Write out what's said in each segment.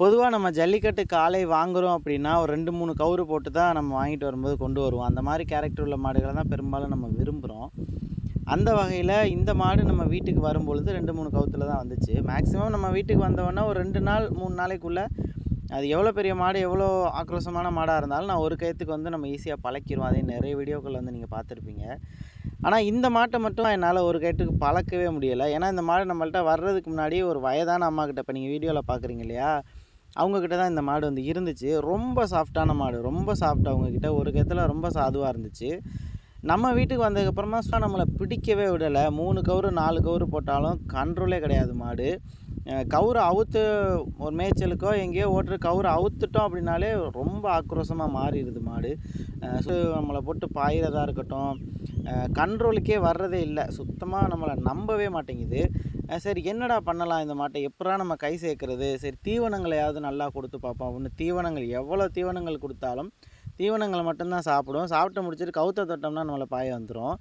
பொதுவாக நம்ம ஜல்லிக்கட்டு காலை வாங்குகிறோம் அப்படின்னா ஒரு ரெண்டு மூணு கவுரு போட்டு தான் நம்ம வாங்கிட்டு வரும்போது கொண்டு வருவோம். அந்த மாதிரி கேரக்டர் உள்ள மாடுகளை தான் பெரும்பாலும் நம்ம விரும்புகிறோம் அந்த வகையில் இந்த மாடு நம்ம வீட்டுக்கு வரும்பொழுது ரெண்டு மூணு கவுத்தில் தான் வந்துச்சு. மேக்ஸிமம் நம்ம வீட்டுக்கு வந்தவொடனே ஒரு ரெண்டு நாள் மூணு நாளைக்குள்ளே அது எவ்வளோ பெரிய மாடு எவ்வளோ ஆக்ரோஷமான மாடாக இருந்தாலும் நான் ஒரு கயத்துக்கு வந்து நம்ம ஈஸியாக பழக்கிடுவோம் அதே நிறைய வீடியோக்கள் வந்து நீங்கள் பார்த்துருப்பீங்க. ஆனால் இந்த மாட்டை மட்டும் என்னால் ஒரு கயத்துக்கு பழக்கவே முடியலை. ஏன்னா இந்த மாடு நம்மள்ட்ட வர்றதுக்கு முன்னாடி ஒரு வயதான அம்மா கிட்ட இப்போ நீங்கள் வீடியோவில் பார்க்குறீங்க இல்லையா? அவங்கக்கிட்ட தான் இந்த மாடு வந்து இருந்துச்சு. ரொம்ப சாஃப்டான மாடு. ரொம்ப சாஃப்ட் அவங்கக்கிட்ட ஒரு கத்தில் ரொம்ப சாதுவாக இருந்துச்சு. நம்ம வீட்டுக்கு வந்ததுக்கப்புறமா ஸோ நம்மளை பிடிக்கவே விடலை. மூணு கவுரு நாலு கவுரு போட்டாலும் கண்ட்ரோலே கிடையாது மாடு. கவுரை அவுத்து ஒரு மேய்ச்சலுக்கோ எங்கேயோ ஓட்டுற கவுரை அவுத்துட்டோம் அப்படின்னாலே ரொம்ப ஆக்ரோஷமாக மாறிடுது மாடு. ஸோ நம்மளை போட்டு பாயிறதாக இருக்கட்டும். கண்ட்ரோலுக்கே வர்றதே இல்லை. சுத்தமாக நம்மளை நம்பவே மாட்டேங்குது. சரி என்னடா பண்ணலாம் இந்த மாட்டை? எப்படா நம்ம கை சேர்க்கறது? சரி தீவனங்களையாவது நல்லா கொடுத்து பார்ப்போம். ஒன்று தீவனங்கள் எவ்வளோ தீவனங்கள் கொடுத்தாலும் தீவனங்களை மட்டும்தான் சாப்பிடும். சாப்பிட்டு முடிச்சுட்டு கவுத்த தொட்டோம்னா நம்மளை பாய வந்துடும்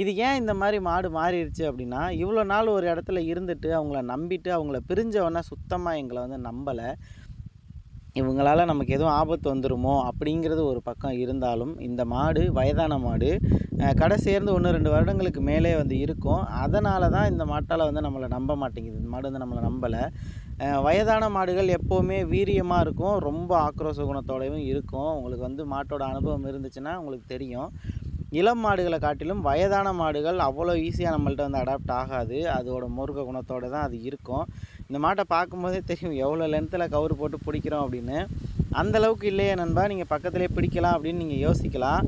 இது ஏன் இந்த மாதிரி மாடு மாறிடுச்சு அப்படின்னா இவ்வளோ நாள் ஒரு இடத்துல இருந்துட்டு அவங்கள நம்பிட்டு அவங்கள பிரிஞ்சவொன்னே சுத்தமாக எங்களை வந்து நம்பலை. இவங்களால் நமக்கு எதுவும் ஆபத்து வந்துருமோ அப்படிங்கிறது ஒரு பக்கம் இருந்தாலும் இந்த மாடு வயதான மாடு அஹ் கடை சேர்ந்து ஒன்று ரெண்டு வருடங்களுக்கு மேலே வந்து இருக்கும். அதனால தான் இந்த மாட்டால் வந்து நம்மளை நம்ப மாட்டேங்குது. இந்த மாடு வந்து நம்மளை நம்பலை. வயதான மாடுகள் எப்போவுமே வீரியமாக இருக்கும். ரொம்ப ஆக்ரோஷ குணத்தோடையும் இருக்கும். உங்களுக்கு வந்து மாட்டோட அனுபவம் இருந்துச்சுன்னா உங்களுக்கு தெரியும். இளம் மாடுகளை காட்டிலும் வயதான மாடுகள் அவ்வளோ ஈஸியாக நம்மள்ட்ட வந்து அடாப்ட் ஆகாது. அதோட முருக குணத்தோடு தான் அது இருக்கும். இந்த மாட்டை பார்க்கும்போதே தெரியும் எவ்வளோ லென்த்தில் கவுரு போட்டு பிடிக்கிறோம் அப்படின்னு. அந்த அளவுக்கு இல்லையே நண்பா நீங்கள் பக்கத்துலேயே பிடிக்கலாம் அப்படின்னு நீங்கள் யோசிக்கலாம்.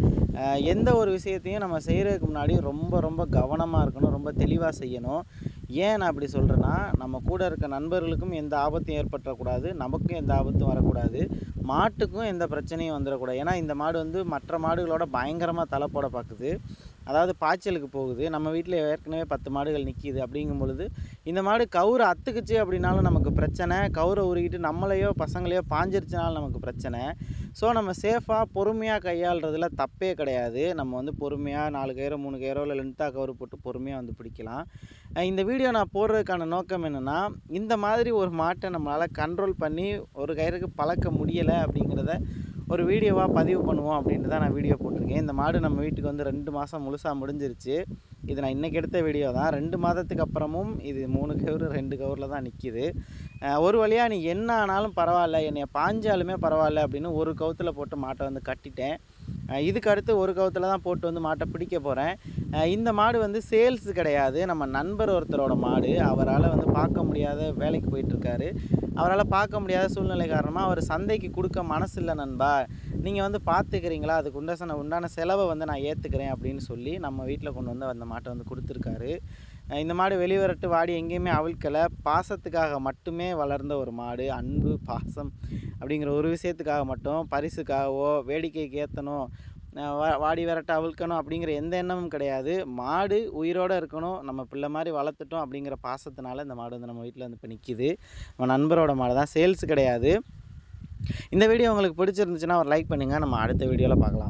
எந்த ஒரு விஷயத்தையும் நம்ம செய்கிறதுக்கு முன்னாடி ரொம்ப ரொம்ப கவனமாக இருக்கணும் ரொம்ப தெளிவாக செய்யணும். ஏன் நான் அப்படி சொல்கிறேன்னா நம்ம கூட இருக்க நண்பர்களுக்கும் எந்த ஆபத்தும் ஏற்பட்டக்கூடாது நமக்கும் எந்த ஆபத்தும் வரக்கூடாது மாட்டுக்கும் எந்த பிரச்சனையும் வந்துடக்கூடாது. ஏன்னா இந்த மாடு வந்து மற்ற மாடுகளோட பயங்கரமாக தலை போட பார்க்குது. அதாவது பாய்ச்சலுக்கு போகுது. நம்ம வீட்டில் ஏற்கனவே பத்து மாடுகள் நிற்கிது அப்படிங்கும் பொழுது இந்த மாடு கவுரை அத்துக்குச்சு அப்படின்னாலும் நமக்கு பிரச்சனை. கவுரை உருகிட்டு நம்மளையோ பசங்களையோ பாஞ்சிருச்சுனாலும் நமக்கு பிரச்சனை. ஸோ நம்ம சேஃபாக பொறுமையாக கையாளுறதுல தப்பே கிடையாது. நம்ம வந்து பொறுமையாக நாலு கயிறோ மூணு கயிறோ இல்லை லென்த்தாக கவுரு போட்டு பொறுமையாக வந்து பிடிக்கலாம். இந்த வீடியோ நான் போடுறதுக்கான நோக்கம் என்னென்னா இந்த மாதிரி ஒரு மாட்டை நம்மளால் கண்ட்ரோல் பண்ணி ஒரு கயிறுக்கு பழக்க முடியலை அப்படிங்கிறத ஒரு வீடியோவாக பதிவு பண்ணுவோம் அப்படின்ட்டு தான் நான் வீடியோ போட்டிருக்கேன். இந்த மாடு நம்ம வீட்டுக்கு வந்து ரெண்டு மாதம் முழுசாக முடிஞ்சிருச்சு. இது நான் இன்றைக்கி எடுத்த வீடியோ தான். ரெண்டு மாதத்துக்கு அப்புறமும் இது மூணு கவுரு ரெண்டு கவரில் தான் நிற்கிது ஒரு வழியாக நீ என்ன ஆனாலும் பரவாயில்ல. என்னைய பாஞ்சாலுமே பரவாயில்ல அப்படின்னு ஒரு கவுத்தில் போட்டு மாட்டை வந்து கட்டிட்டேன். இதுக்கு அடுத்து ஒரு கவுத்தில் தான் போட்டு வந்து மாட்டை பிடிக்க போகிறேன் இந்த மாடு வந்து சேல்ஸ் கிடையாது. நம்ம நண்பர் ஒருத்தரோட மாடு. அவரால் வந்து பார்க்க முடியாத வேலைக்கு போயிட்டுருக்காரு. அவரால் பார்க்க முடியாத சூழ்நிலை காரணமாக அவர் சந்தைக்கு கொடுக்க மனசு இல்லை நண்பா. நீங்கள் வந்து பார்த்துக்கிறீங்களா? அதுக்கு உண்டான உண்டான செலவை வந்து நான் ஏற்றுக்கிறேன் அப்படின்னு சொல்லி நம்ம வீட்டில் கொண்டு வந்து அந்த மாட்டை வந்து கொடுத்துருக்காரு. இந்த மாடு வெளிவரட்டு வாடி எங்கேயுமே அவிழ்க்கலை. பாசத்துக்காக மட்டுமே வளர்ந்த ஒரு மாடு. அன்பு பாசம் அப்படிங்கிற ஒரு விஷயத்துக்காக மட்டும் பரிசுக்காகவோ வேடிக்கைக்கு ஏற்றணும் வா- வாடி விரட்ட அவிழ்க்கணும் அப்படிங்கிற எந்த எண்ணமும் கிடையாது. மாடு உயிரோடு இருக்கணும். நம்ம பிள்ளை மாதிரி வளர்த்துட்டோம் அப்படிங்கிற பாசத்தினால இந்த மாடு வந்து நம்ம வீட்டில் வந்து இப்போ நிற்கிது நம்ம நண்பரோட மாடு தான். சேல்ஸ் கிடையாது. இந்த வீடியோ உங்களுக்கு பிடிச்சிருந்துச்சுன்னா ஒரு லைக் பண்ணுங்கள் நம்ம அடுத்த வீடியோவில் பார்க்கலாம்.